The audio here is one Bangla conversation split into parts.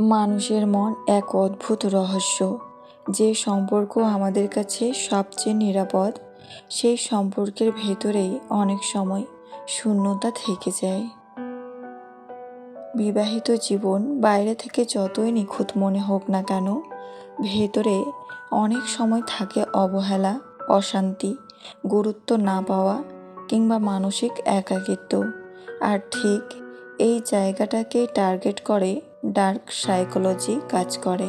মানুষের মন এক অদ্ভুত রহস্য। যে সম্পর্ক আমাদের কাছে সবচেয়ে নিরাপদ, সেই সম্পর্কের ভেতরেই অনেক সময় শূন্যতা থেকে যায়। বিবাহিত জীবন বাইরে থেকে যতই নিখুঁত মনে হোক না কেন, ভেতরে অনেক সময় থাকে অবহেলা, অশান্তি, গুরুত্ব না পাওয়া কিংবা মানসিক একাকিত্ব। আর ঠিক এই জায়গাটাকে টার্গেট করে ডার্ক সাইকোলজি কাজ করে।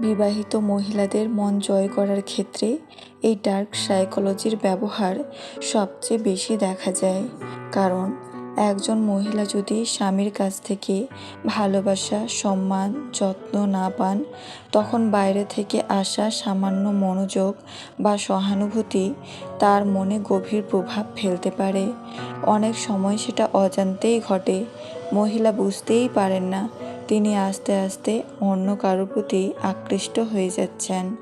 বিবাহিত মহিলাদের মন জয় করার ক্ষেত্রে এই ডার্ক সাইকোলজির ব্যবহার সবচেয়ে বেশি দেখা যায়। কারণ, একজন মহিলা যদি স্বামীর কাছ থেকে ভালোবাসা, সম্মান, যত্ন না পান, তখন বাইরে থেকে আসা সামান্য মনোযোগ বা সহানুভূতি তার মনে গভীর প্রভাব ফেলতে পারে। অনেক সময় সেটা অজান্তেই ঘটে মহিলা বুঝতেই পারেন না, তিনি আস্তে আস্তে অন্য কারোর প্রতি আকৃষ্ট হয়ে যাচ্ছেন।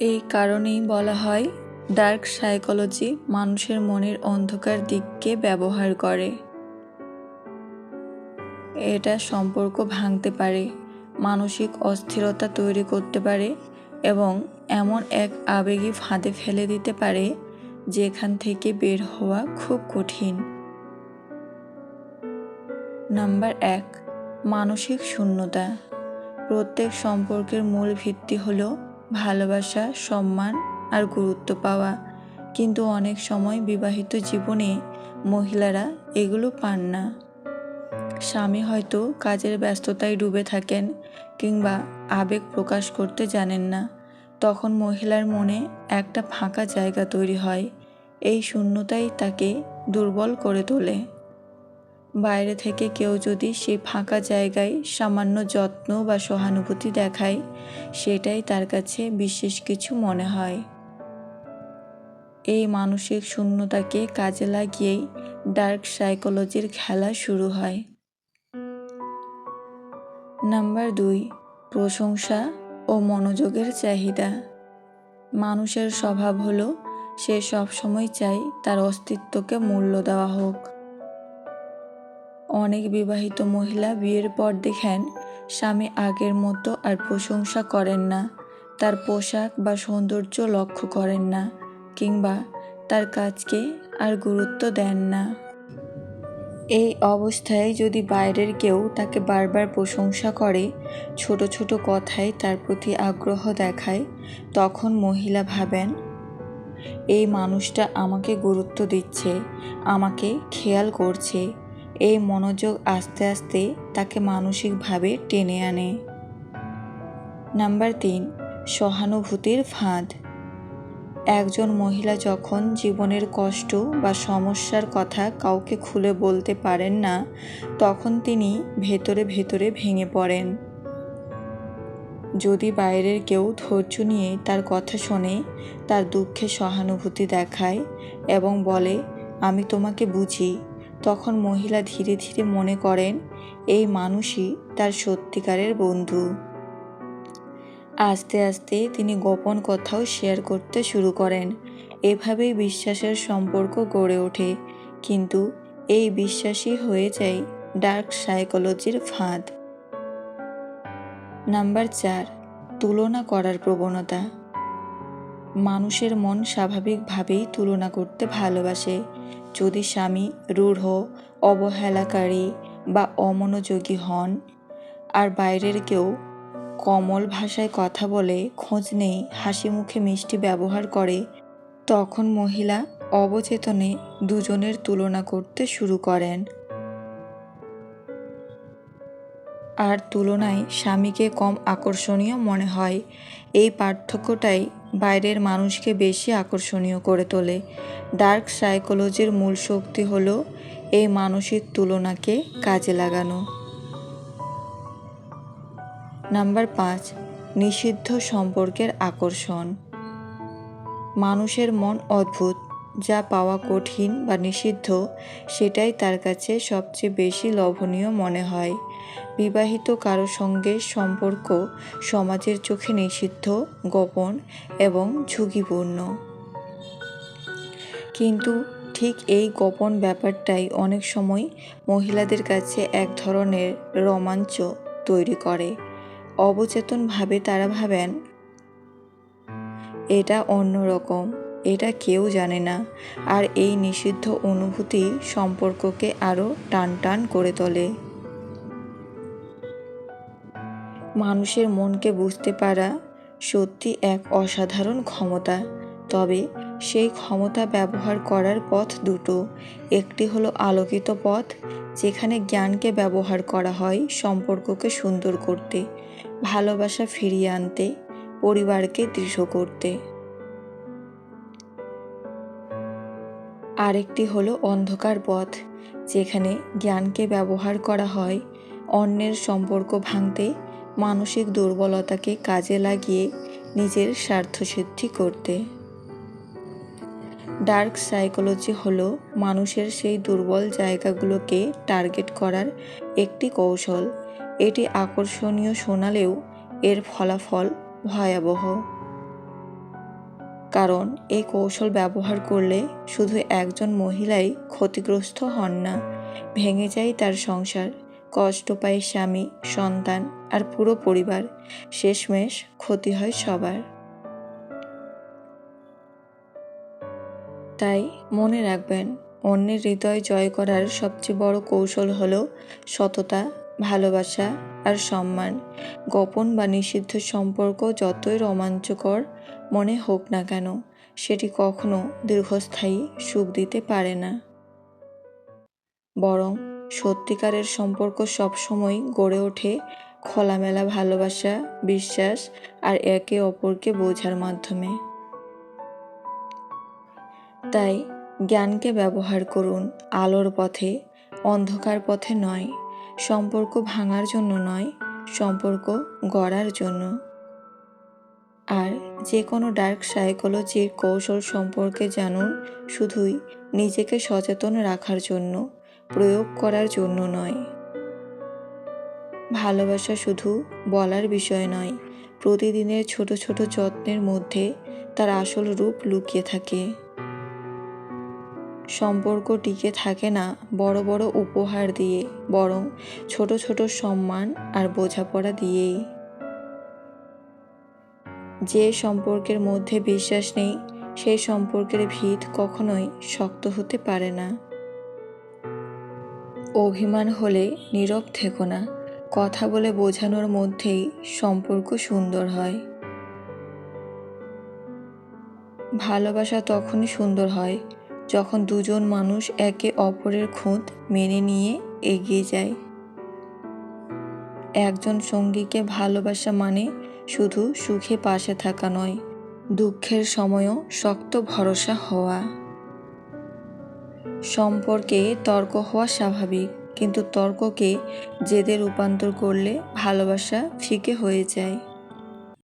এই কারণেই বলা হয়, ডার্ক সাইকোলজি মানুষের মনের অন্ধকার দিককে ব্যবহার করে। এটা সম্পর্ক ভাঙতে পারে, মানসিক অস্থিরতা তৈরি করতে পারে এবং এমন এক আবেগী ফাঁদে ফেলে দিতে পারে, যেখান থেকে বের হওয়া খুব কঠিন। নাম্বার এক, মানসিক শূন্যতা। প্রত্যেক সম্পর্কের মূল ভিত্তি হল ভালোবাসা, সম্মান আর গুরুত্ব পাওয়া। কিন্তু অনেক সময় বিবাহিত জীবনে মহিলারা এগুলো পান না। স্বামী হয়তো কাজের ব্যস্ততায় ডুবে থাকেন কিংবা আবেগ প্রকাশ করতে জানেন না। তখন মহিলার মনে একটা ফাঁকা জায়গা তৈরি হয়। এই শূন্যতাই তাকে দুর্বল করে তোলে। বাইরে থেকে কেউ যদি সেই ফাঁকা জায়গায় সামান্য যত্ন বা সহানুভূতি দেখায়, সেটাই তার কাছে বিশেষ কিছু মনে হয়। এই মানসিক শূন্যতাকে কাজে লাগিয়েই ডার্ক সাইকোলজির খেলা শুরু হয়। নাম্বার দুই, প্রশংসা ও মনোযোগের চাহিদা। মানুষের স্বভাব হলো, সে সবসময় চাই তার অস্তিত্বকে মূল্য দেওয়া হোক। অনেক বিবাহিত মহিলা বিয়ের পর দেখেন স্বামী আগের মতো আর প্রশংসা করেন না। তার পোশাক বা সৌন্দর্য লক্ষ্য করেন না কিংবা তার কাজকে আর গুরুত্ব দেন না। এই অবস্থায় যদি বাইরের কেউ তাকে বারবার প্রশংসা করে, ছোট ছোট কথায় তার প্রতি আগ্রহ দেখায়, তখন মহিলা ভাবেন, এই মানুষটা আমাকে গুরুত্ব দিচ্ছে, আমাকে খেয়াল করছে। এই মনোযোগ আস্তে আস্তে তাকে মানসিকভাবে টেনে আনে। নাম্বার তিন, সহানুভূতির ফাঁদ। একজন মহিলা যখন জীবনের কষ্ট বা সমস্যার কথা কাউকে খুলে বলতে পারেন না, তখন তিনি ভেতরে ভেতরে ভেঙে পড়েন। যদি বাইরের কেউ ধৈর্য নিয়ে তার কথা শোনে, তার দুঃখে সহানুভূতি দেখায় এবং বলে, আমি তোমাকে বুঝি। তখন মহিলা ধীরে ধীরে মনে করেন, এই মানুষই তার সত্যিকারের বন্ধু। আস্তে আস্তে তিনি গোপন কথাও শেয়ার করতে শুরু করেন। এভাবেই বিশ্বাসের সম্পর্ক গড়ে ওঠে। কিন্তু এই বিশ্বাসই হয়ে যায় ডার্ক সাইকোলজির ফাঁদ। নাম্বার চার, তুলনা করার প্রবণতা। মানুষের মন স্বাভাবিকভাবেই তুলনা করতে ভালোবাসে। যদি স্বামী রূঢ়, অবহেলাকারী বা অমনোযোগী হন, আর বাইরের কেউ কমল ভাষায় কথা বলে, খোঁজ নেই হাসি মুখে মিষ্টি ব্যবহার করে, তখন মহিলা অবচেতনে দুজনের তুলনা করতে শুরু করেন। আর তুলনায় স্বামীকে কম আকর্ষণীয় মনে হয়। এই পার্থক্যটাই বাইরের মানুষকে বেশি আকর্ষণীয় করে তোলে। ডার্ক সাইকোলজির মূল শক্তি হল এই মানুষের তুলনাকে কাজে লাগানো। নাম্বার পাঁচ, নিষিদ্ধ সম্পর্কের আকর্ষণ। মানুষের মন অদ্ভুত। যা পাওয়া কঠিন বা নিষিদ্ধ, সেটাই তার কাছে সবচেয়ে বেশি লোভনীয় মনে হয়। বিবাহিত কারও সঙ্গে সম্পর্ক সমাজের চোখে নিষিদ্ধ, গোপন এবং ঝুঁকিপূর্ণ। কিন্তু ঠিক এই গোপন ব্যাপারটাই অনেক সময় মহিলাদের কাছে এক ধরনের রোমাঞ্চ তৈরি করে। অবচেতনভাবে তারা ভাবেন, এটা অন্যরকম। এটা কেউ জানে না। আর এই নিষিদ্ধ অনুভূতি সম্পর্ককে আরও টান টান করে তোলে। মানুষের মনকে বুঝতে পারা সত্যি এক অসাধারণ ক্ষমতা। তবে সেই ক্ষমতা ব্যবহার করার পথ দুটো। একটি হলো আলোকিত পথ, যেখানে জ্ঞানকে ব্যবহার করা হয় সম্পর্ককে সুন্দর করতে, ভালোবাসা ফিরিয়ে আনতে, পরিবারকে দৃঢ় করতে। আরেকটি হলো অন্ধকার পথ, যেখানে জ্ঞানকে ব্যবহার করা হয়। অন্যের সম্পর্ক ভাঙতে, মানসিক দুর্বলতাকে কাজে লাগিয়ে নিজের স্বার্থসিদ্ধি করতে। ডার্ক সাইকোলজি হল মানুষের সেই দুর্বল জায়গাগুলোকে টার্গেট করার একটি কৌশল। এটি আকর্ষণীয় শোনালেও এর ফলাফল ভয়াবহ। কারণ এই কৌশল ব্যবহার করলে শুধু একজন মহিলাই ক্ষতিগ্রস্ত হন না, ভেঙে যায় তার সংসার, কষ্ট পায় স্বামী, সন্তান আর পুরো পরিবার, শেষমেশ ক্ষতি হয় সবার। তাই মনে রাখবেন, অন্যের হৃদয় জয় করার সবচেয়ে বড় কৌশল হলো সততা ভালোবাসা আর সম্মান। গোপন বা নিষিদ্ধ সম্পর্ক যতই রোমাঞ্চকর মনে হোক না কেন, সেটি কখনো দীর্ঘস্থায়ী সুখ দিতে পারে না। বরং সত্যিকারের সম্পর্ক সবসময় গড়ে ওঠে খোলামেলা ভালোবাসা, বিশ্বাস আর একে অপরকে বোঝার মাধ্যমে। তাই জ্ঞানকে ব্যবহার করুন, আলোর পথে, অন্ধকার পথে নয়। সম্পর্ক ভাঙার জন্য নয়, সম্পর্ক গড়ার জন্য। আর যে কোনো ডার্ক সাইকোলজির কৌশল সম্পর্কে জানুন, শুধুই নিজেকে সচেতন রাখার জন্য, প্রয়োগ করার জন্য নয়। ভালোবাসা শুধু বলার বিষয় নয়, প্রতিদিনের ছোট ছোট যত্নের মধ্যে তার আসল রূপ লুকিয়ে থাকে। সম্পর্ক টিকে থাকে না বড় বড় উপহার দিয়ে, বরং ছোট ছোট সম্মান আর বোঝাপড়া দিয়েই। যে সম্পর্কের মধ্যে বিশ্বাস নেই, সেই সম্পর্কের ভিত কখনোই শক্ত হতে পারে না। অভিমান হলে নীরব থেকো না, কথা বলে বোঝানোর মধ্যেই সম্পর্ক সুন্দর হয়। ভালোবাসা তখনই সুন্দর হয় যখন দুজন মানুষ একে অপরের খুঁত মেনে নিয়ে এগিয়ে যায়। একজন সঙ্গীকে ভালোবাসা মানে শুধু সুখে পাশে থাকা নয়, দুঃখের সময়ও শক্ত ভরসা হওয়া। সম্পর্কে তর্ক হওয়া স্বাভাবিক, কিন্তু তর্ককে জেদে রূপান্তর করলে ভালোবাসা ফিকে হয়ে যায়।